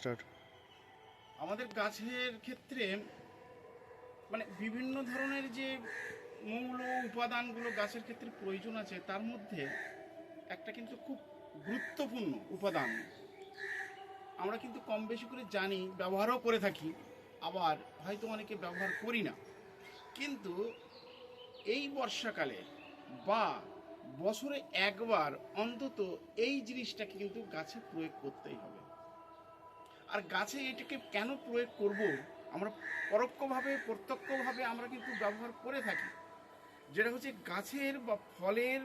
Start আমাদের গাছের ক্ষেত্রে মানে বিভিন্ন ধরনের যে মৌল উপাদানগুলো গাছের ক্ষেত্রে প্রয়োজন আছে, তার মধ্যে একটা কিন্তু খুব গুরুত্বপূর্ণ উপাদান। আমরা কিন্তু কম বেশি করে জানি, ব্যবহারও করে থাকি, আবার হয়তো অনেকে ব্যবহার করি না। কিন্তু এই বর্ষাকালে বা বছরে একবার অন্তত এই জিনিসটাকে কিন্তু গাছে প্রয়োগ করতেই হবে। আর গাছে এটাকে কেন প্রয়োগ করব? আমরা পরোক্ষভাবে, প্রত্যক্ষভাবে আমরা কিন্তু ব্যবহার করে থাকি। যেটা হচ্ছে গাছের বা ফলের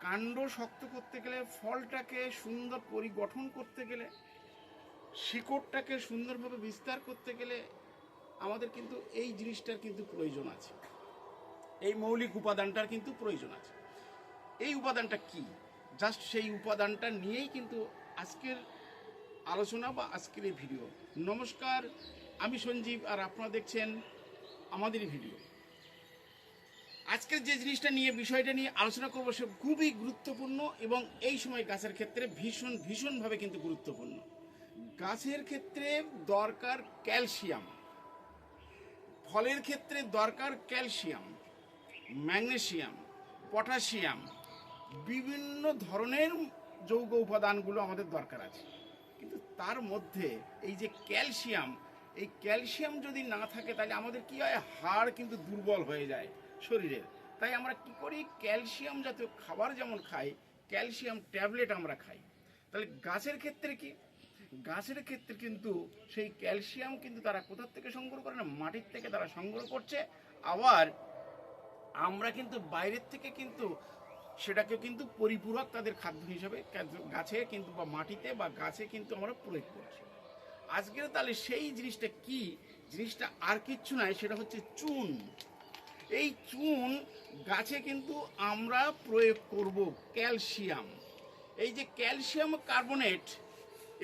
কাণ্ড শক্ত করতে গেলে, ফলটাকে সুন্দর পরিগঠন করতে গেলে, শিকড়টাকে সুন্দরভাবে বিস্তার করতে গেলে আমাদের কিন্তু এই জিনিসটার কিন্তু প্রয়োজন আছে। এই মৌলিক উপাদানটার কিন্তু প্রয়োজন আছে। এই উপাদানটা কি? জাস্ট সেই উপাদানটা নিয়েই কিন্তু আজকের আলোচনা বা আজকের এই ভিডিও। নমস্কার, আমি সঞ্জীব আর আপনারা দেখছেন আমাদেরই ভিডিও। আজকের যে জিনিসটা নিয়ে, বিষয়টা নিয়ে আলোচনা করব সে খুবই গুরুত্বপূর্ণ এবং এই সময় গাছের ক্ষেত্রে ভীষণ, ভীষণভাবে কিন্তু গুরুত্বপূর্ণ। গাছের ক্ষেত্রে দরকার ক্যালসিয়াম। ফলের ক্ষেত্রে দরকার ক্যালসিয়াম, ম্যাগনেসিয়াম পটাশিয়াম বিভিন্ন ধরনের যৌগ উপাদানগুলো আমাদের দরকার আছে। কিন্তু তার মধ্যে এই যে ক্যালসিয়াম, এই ক্যালসিয়াম যদি না থাকে তাহলে আমাদের কি হয়? হাড় কিন্তু দুর্বল হয়ে যায় শরীরের। তাই আমরা কি করি? ক্যালসিয়াম জাতীয় খাবার যেমন খাই, ক্যালসিয়াম ট্যাবলেট আমরা খাই। তাহলে গাছের ক্ষেত্রে কি? গাছের ক্ষেত্রে কিন্তু সেই ক্যালসিয়াম কিন্তু তারা কোথার থেকে সংগ্রহ করে না? মাটির থেকে তারা সংগ্রহ করছে। আবার আমরা কিন্তু বাইরের থেকে কিন্তু সেটাকে কিন্তু পরিপূরক তাদের খাদ্য হিসাবে গাছে কিন্তু বা মাটিতে বা গাছে কিন্তু আমরা প্রয়োগ করছি। আজকের তাহলে সেই জিনিসটা কি? জিনিসটা আর কিচ্ছু নয় সেটা হচ্ছে চুন। এই চুন গাছে কিন্তু আমরা প্রয়োগ করব ক্যালসিয়াম। এই যে ক্যালসিয়াম কার্বনেট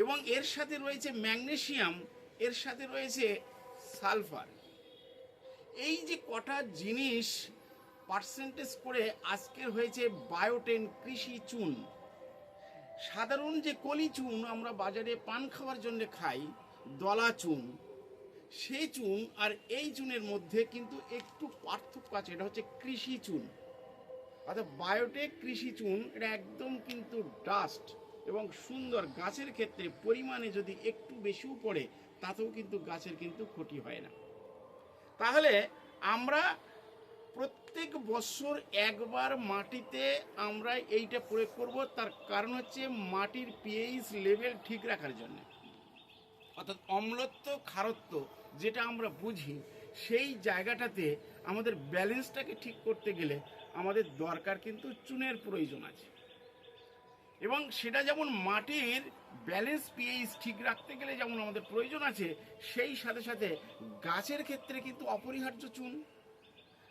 এবং এর সাথে রয়েছে ম্যাগনেসিয়াম, এর সাথে রয়েছে সালফার। এই যে কটা জিনিস পার্সেন্টেজ করে আজকের হয়েছে বায়োটেন কৃষি চুন। সাধারণ যে কলি চুন আমরা বাজারে পান খাওয়ার জন্য খাই, দলা চুন। সেই চুন আর এই চুনের মধ্যে কিন্তু একটু পার্থক্য আছে, এটা হচ্ছে কৃষি চুন। অর্থাৎ বায়োটেক কৃষি চুন, এটা একদম কিন্তু ডাস্ট এবং সুন্দর গাছের ক্ষেত্রে পরিমাণে যদি একটু বেশিও পড়ে, তাতেও কিন্তু গাছের কিন্তু ক্ষতি হয় না। তাহলে আমরা প্রত্যেক বছর একবার মাটিতে আমরা এইটা প্রয়োগ করব। তার কারণ হচ্ছে মাটির পিএইচ লেভেল ঠিক রাখার জন্য। অর্থাৎ অম্লত্ব খারত্ব যেটা আমরা বুঝি, সেই জায়গাটাতে আমাদের ব্যালেন্সটাকে ঠিক করতে গেলে আমাদের দরকার কিন্তু চুনের প্রয়োজন আছে। এবং সেটা যেমন মাটির ব্যালেন্স পিএইচ ঠিক রাখতে গেলে যেমন আমাদের প্রয়োজন আছে, সেই সাথে সাথে গাছের ক্ষেত্রে কিন্তু অপরিহার্য চুন।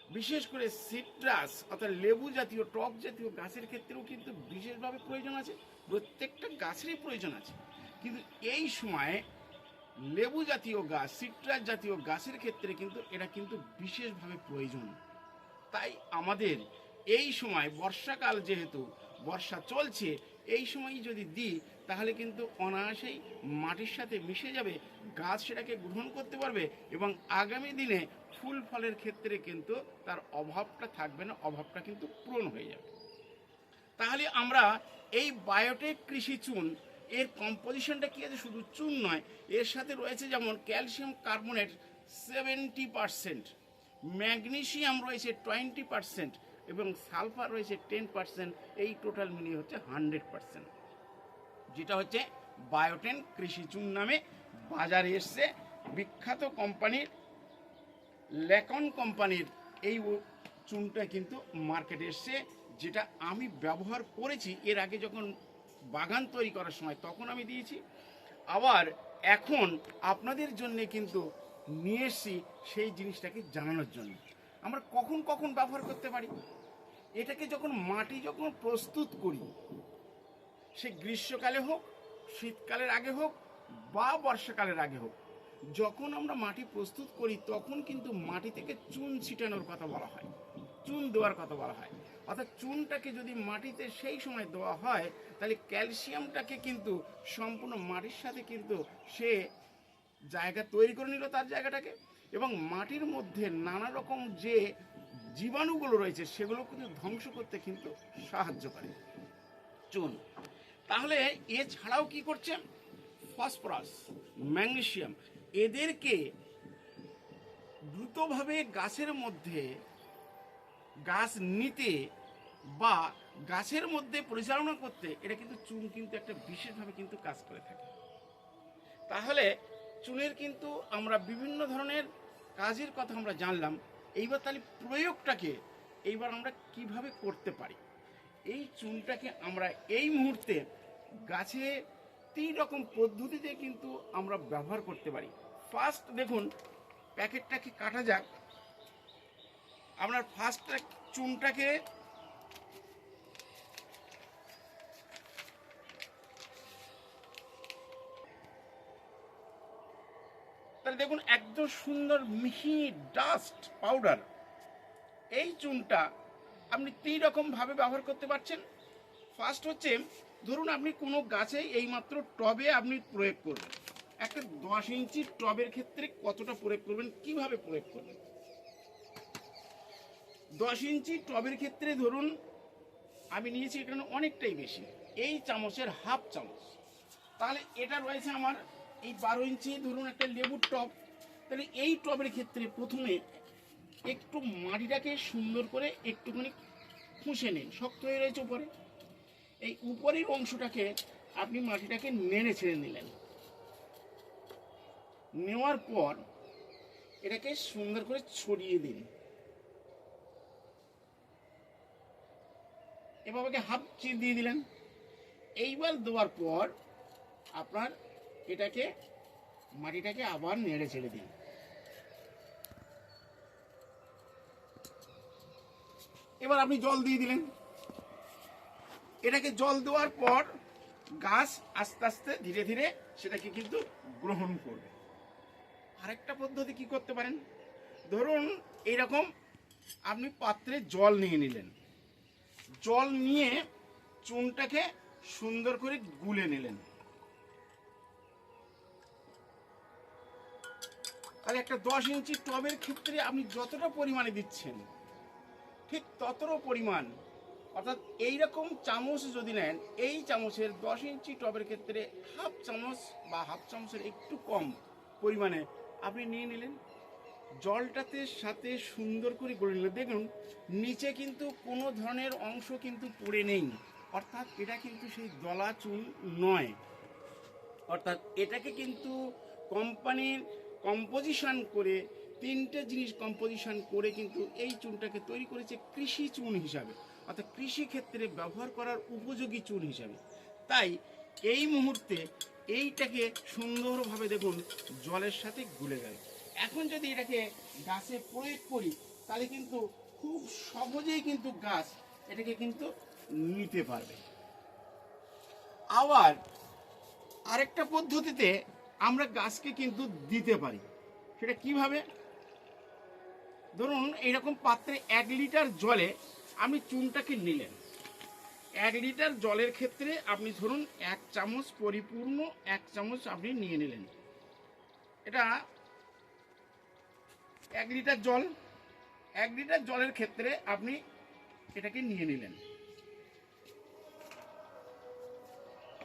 বিশেষ করে সিট্রাস, অর্থাৎ লেবু জাতীয়, টক জাতীয় গাছের ক্ষেত্রেও কিন্তু বিশেষভাবে প্রয়োজন আছে, প্রত্যেকটা গাছেরই প্রয়োজন আছে। কিন্তু এই সময় লেবু জাতীয় গাছ, সিট্রাস জাতীয় গাছের ক্ষেত্রে কিন্তু এটা কিন্তু বিশেষভাবে প্রয়োজন। তাই আমাদের এই সময়, বর্ষাকাল যেহেতু, বর্ষা চলছে এই সময় যদি দিই, তাহলে কিন্তু অনায়াসেই মাটির সাথে মিশে যাবে, গাছ সেটাকে গ্রহণ করতে পারবে এবং আগামী দিনে ফুল ফলের ক্ষেত্রে কিন্তু তার অভাবটা থাকবে না, অভাবটা কিন্তু পূরণ হয়ে যাবে। তাহলে আমরা এই বায়োটেক কৃষি চুন, এর কম্পোজিশনটা কি আছে? শুধু চুন নয়, এর সাথে রয়েছে যেমন calcium carbonate seventy percent magnesium রয়েছে টোয়েন্টি পারসেন্ট এবং সালফার রয়েছে টেন পারসেন্ট এই টোটাল মিলিয়ে হচ্ছে হান্ড্রেড পারসেন্ট যেটা হচ্ছে বায়োটেন কৃষি চুন নামে বাজারে এসছে। বিখ্যাত কোম্পানির, ল্যাকন কোম্পানির এই চুনটা কিন্তু মার্কেটে এসছে, যেটা আমি ব্যবহার করেছি এর আগে যখন বাগান তৈরি করার সময়, তখন আমি দিয়েছি। আবার এখন আপনাদের জন্য কিন্তু নিয়ে এসছি সেই জিনিসটাকে জানানোর জন্য। আমরা কখন কখন ব্যবহার করতে পারি? এটাকে যখন মাটি যখন প্রস্তুত করি, সে গ্রীষ্মকালে হোক, শীতকালের আগে হোক বা বর্ষাকালের আগে হোক, যখন আমরা মাটি প্রস্তুত করি, তখন কিন্তু মাটি থেকে চুন ছিটানোর কথা বলা হয়, চুন দেওয়ার কথা বলা হয়। অর্থাৎ চুনটাকে যদি মাটিতে সেই সময় দেওয়া হয়, তাহলে ক্যালসিয়ামটাকে কিন্তু সম্পূর্ণ মাটির সাথে কিন্তু সে জায়গা তৈরি করে নিল তার জায়গাটাকে। এবং মাটির মধ্যে নানা রকম যে জীবাণুগুলো রয়েছে, সেগুলো কিন্তু ধ্বংস করতে কিন্তু সাহায্য করে। চুন তাহলে এছাড়াও কি করছে ফসফরাস ম্যাগনেশিয়াম এদেরকে দ্রুতভাবে গাছের মধ্যে, গাছ নিতে বা গাছের মধ্যে পরিচালনা করতে এটা কিন্তু চুন কিন্তু একটা বিশেষভাবে কিন্তু কাজ করে থাকে। তাহলে চুনের কিন্তু আমরা বিভিন্ন ধরনের কাজের কথা আমরা জানলাম, এইবার তাহলে প্রয়োগটাকে এইবার আমরা কীভাবে করতে পারি? এই চুনটাকে আমরা এই মুহূর্তে গাছে তিন রকম পদ্ধতিতে কিন্তু আমরা ব্যবহার করতে পারি। ফার্স্ট দেখুন, প্যাকেটটাকে কাটা যাক। আপনার ফার্স্ট চুনটাকে তাহলে দেখুন, একদম সুন্দর মিহি ডাস্ট পাউডার। এই চুনটা আপনি তিন রকম ভাবে ব্যবহার করতে পারছেন। ফার্স্ট হচ্ছে, ধরুন আপনি কোনো গাছে এইমাত্র টবে আপনি প্রয়োগ করবেন। একটা দশ ইঞ্চি টবের ক্ষেত্রে কতটা প্রয়োগ করবেন, কীভাবে প্রয়োগ করবেন? দশ ইঞ্চি টবের ক্ষেত্রে ধরুন, আমি নিয়েছি এখানে অনেকটাই বেশি, এই চামচের হাফ চামচ। তাহলে এটা রয়েছে আমার এই বারো ইঞ্চি ধরুন একটা লেবুর টব, তাহলে এই টবের ক্ষেত্রে প্রথমে একটু মাটিটাকে সুন্দর করে একটুখানি খুঁষে নিন, শক্ত হয়ে রয়েছে উপরে। এই উপরের অংশটাকে আপনি মাটিটাকে নেড়ে ছেড়ে নিলেন। নেওয়ার পর এটাকে সুন্দর করে ছড়িয়ে দিন। এভাবে হাফ চির দিয়ে দিলেন। এইবার দেওয়ার পর আপনার এটাকে, মাটিটাকে আবার নেড়ে ছেড়ে দিই। এবার আপনি জল দিয়ে দিলেন। এটাকে জল দেওয়ার পর গাছ আস্তে আস্তে ধীরে ধীরে সেটাকে কিন্তু গ্রহণ করবে। আরেকটা পদ্ধতি কি করতে পারেন? ধরুন এইরকম আপনি পাত্রে জল নিয়ে নিলেন। জল নিয়ে চুনটাকে সুন্দর করে গুলে নিলেন। তাহলে একটা দশ ইঞ্চি টবের ক্ষেত্রে আপনি যতটা পরিমাণে দিচ্ছেন, ঠিক ততটা পরিমাণ। অর্থাৎ এই রকম চামচ যদি নেন, এই চামচের দশ ইঞ্চি টবের ক্ষেত্রে হাফ চামচ বা হাফ চামচের একটু কম পরিমাণে আপনি নিয়ে নিলেন। জলটাতে সাথে সুন্দর করে গড়ে নিলেন। দেখুন, নিচে কিন্তু কোনো ধরনের অংশ কিন্তু পড়ে নেই। অর্থাৎ এটা কিন্তু সেই দলা চুন নয়। অর্থাৎ এটাকে কিন্তু কোম্পানির কম্পোজিশন করে, তিনটে জিনিস কম্পোজিশন করে কিন্তু এই চুনটাকে তৈরি করেছে কৃষি চুন হিসাবে। অর্থাৎ কৃষি ক্ষেত্রে ব্যবহার করার উপযোগী চুন হিসাবে। তাই এই মুহূর্তে এইটাকে সুন্দরভাবে দেখুন, জলের সাথে গুলে গেল এখন যদি এটাকে গাছে প্রয়োগ করি, তাহলে কিন্তু খুব সহজেই কিন্তু গাছ এটাকে কিন্তু নিতে পারবে। আবার আরেকটা পদ্ধতিতে আমরা গাছকে কিন্তু দিতে পারি। সেটা কীভাবে? ধরুন, এইরকম পাত্রে এক লিটার জলে আপনি চুনটাকে নিলেন। এক লিটার জলের ক্ষেত্রে আপনি ধরুন, এক চামচ পরিপূর্ণ এক চামচ আপনি নিয়ে নিলেন। এটা এক লিটার জল, এক লিটার জলের ক্ষেত্রে আপনি এটাকে নিয়ে নিলেন।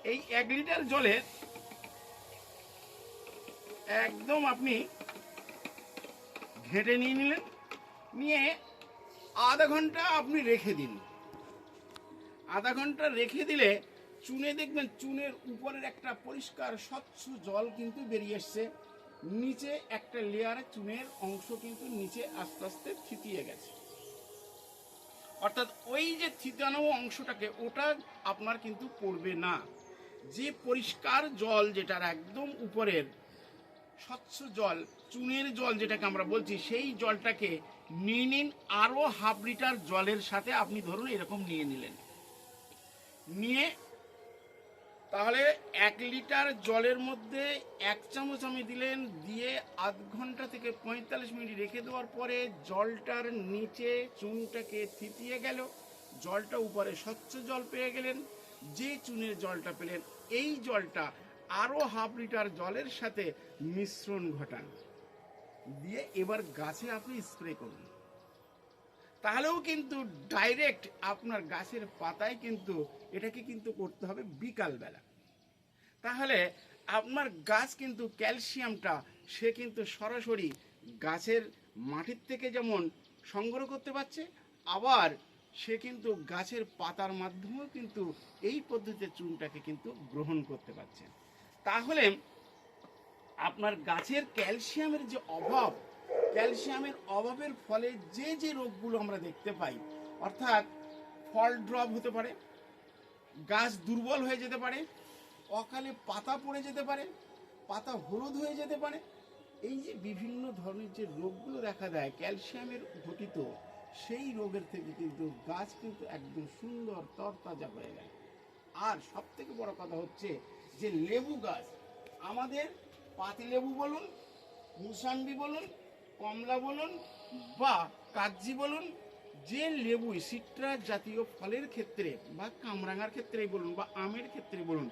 এই এক লিটার জলের একদম আপনি ঘেঁটে নিয়ে নিলেন, নিয়ে আধা ঘণ্টা আপনি রেখে দিন। আধা ঘণ্টা রেখে দিলে চুনে দেখবেন চুনের উপরের একটা পরিষ্কার স্বচ্ছ জল কিন্তু বেরিয়ে এসছে। নিচে একটা লেয়ারে চুনের অংশ কিন্তু নিচে আস্তে আস্তে থিতিয়ে গেছে। অর্থাৎ ওই যে থিতানো অংশটাকে ওটা আপনার কিন্তু পড়বে না। যে পরিষ্কার জল যেটার একদম উপরের স্বচ্ছ জল, চুনের জল যেটাকে আমরা বলছি, সেই জলটাকে নিয়ে নিন, আরও হাফ লিটার জলের সাথে আপনি ধরুন এরকম নিয়ে নিলেন। নিয়ে তাহলে এক লিটার জলের মধ্যে এক চামচ আমি দিলেন, দিয়ে আধ ঘণ্টা থেকে পঁয়তাল্লিশ মিনিট রেখে দেওয়ার পরে জলটার নিচে চুনটাকে থিতিয়ে গেল। জলটা উপরে স্বচ্ছ জল পেয়ে গেলেন। যে চুনের জলটা পেলেন, এই জলটা আরও হাফ লিটার জলের সাথে মিশ্রণ ঘটান। দিয়ে এবার গাছে আপনি স্প্রে করুন। তাহলেও কিন্তু ডাইরেক্ট আপনার গাছের পাতায় কিন্তু এটাকে কিন্তু করতে হবে বিকালবেলা। তাহলে আপনার গাছ কিন্তু ক্যালসিয়ামটা, সে কিন্তু সরাসরি গাছের মাটির থেকে যেমন সংগ্রহ করতে পারছে, আবার সে কিন্তু গাছের পাতার মাধ্যমেও কিন্তু এই পদ্ধতিতে চুনটাকে কিন্তু গ্রহণ করতে পারছে। তাহলে আপনার গাছের ক্যালসিয়ামের যে অভাব, ক্যালসিয়ামের অভাবের ফলে যে যে রোগগুলো আমরা দেখতে পাই, অর্থাৎ ফল ড্রপ হতে পারে, গাছ দুর্বল হয়ে যেতে পারে, অকালে পাতা পড়ে যেতে পারে, পাতা হলুদ হয়ে যেতে পারে, এই যে বিভিন্ন ধরনের যে রোগগুলো দেখা দেয়, ক্যালসিয়ামের ঘটিত সেই রোগের থেকে কিন্তু গাছ কিন্তু একদম সুন্দর তরতাজা হয়ে যায়। আর সব থেকে বড় কথা হচ্ছে যে লেবু গাছ, আমাদের পাতিলেবু বলুন মুসাম্বি বলুন, কমলা বলুন বা কাগজি বলুন, যে লেবু সিট্রাস জাতীয় ফলের ক্ষেত্রে বা কামরাঙার ক্ষেত্রেই বলুন বা আমের ক্ষেত্রে বলুন,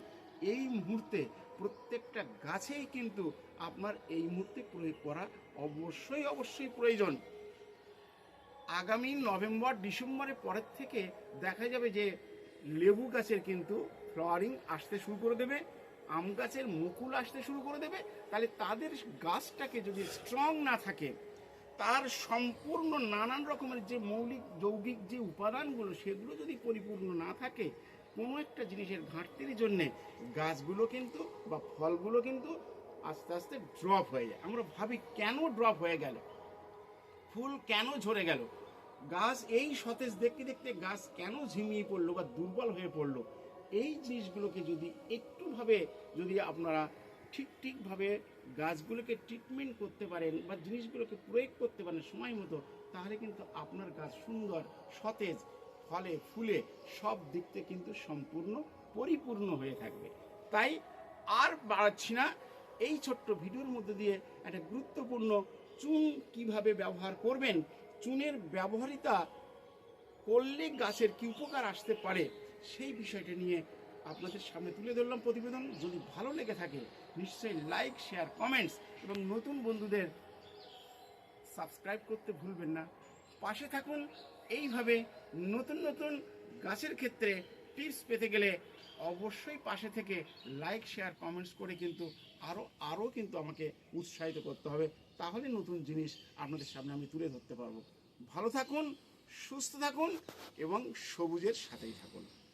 এই মুহূর্তে প্রত্যেকটা গাছেই কিন্তু আপনার এই মুহূর্তে প্রয়োগ করা অবশ্যই অবশ্যই প্রয়োজন। আগামী নভেম্বর, ডিসেম্বরের পরের থেকে দেখা যাবে যে লেবু গাছের কিন্তু ফ্লাওয়ারিং আসতে শুরু করে দেবে। আম গাছের মুকুল আসতে শুরু করে দেবে, তাহলে তাদের গাছটাকে যদি স্ট্রং না থাকে, তার সম্পূর্ণ নানান রকমের যে মৌলিক, যৌগিক যে উপাদানগুলো, সেগুলো যদি পরিপূর্ণ না থাকে, কোনো একটা জিনিসের ঘাটতির জন্যে গাছগুলো কিন্তু বা ফলগুলো কিন্তু আস্তে আস্তে ড্রপ হয়ে যায়। আমরা ভাবি, কেন ড্রপ হয়ে গেল? ফুল কেন ঝরে গেল? গাছ এই সতেজ দেখতে দেখতে গাছ কেন ঝিমিয়ে পড়ল বা দুর্বল হয়ে পড়ল? এই জিনিসগুলোকে যদি একটুভাবে যদি আপনারা ঠিক ঠিকভাবে গাছগুলোকে ট্রিটমেন্ট করতে পারেন বা জিনিসগুলোকে প্রয়োগ করতে পারেন সময় মতো, তাহলে কিন্তু আপনার গাছ সুন্দর, সতেজ, ফলে, ফুলে সব দিক থেকে কিন্তু সম্পূর্ণ পরিপূর্ণ হয়ে থাকবে। তাই আর বাড়াচ্ছি না। এই ছোট্ট ভিডিওর মধ্যে দিয়ে একটা গুরুত্বপূর্ণ চুন কীভাবে ব্যবহার করবেন, চুনের ব্যবহারিতা করলে গাছের কি উপকার আসতে পারে সেই বিষয়টা নিয়ে আপনাদের সামনে তুলে ধরলাম প্রতিবেদন। যদি ভালো লেগে থাকে, নিশ্চয়ই লাইক শেয়ার কমেন্টস এবং নতুন বন্ধুদের সাবস্ক্রাইব করতে ভুলবেন না। পাশে থাকুন। এইভাবে নতুন নতুন গাছের ক্ষেত্রে টিপস পেতে গেলে অবশ্যই পাশে থেকে লাইক শেয়ার কমেন্টস করে কিন্তু আরও আরও কিন্তু আমাকে উৎসাহিত করতে হবে। তাহলে নতুন জিনিস আপনাদের সামনে আমি তুলে ধরতে পারব। ভালো থাকুন, সুস্থ থাকুন এবং সবুজের সাথেই থাকুন।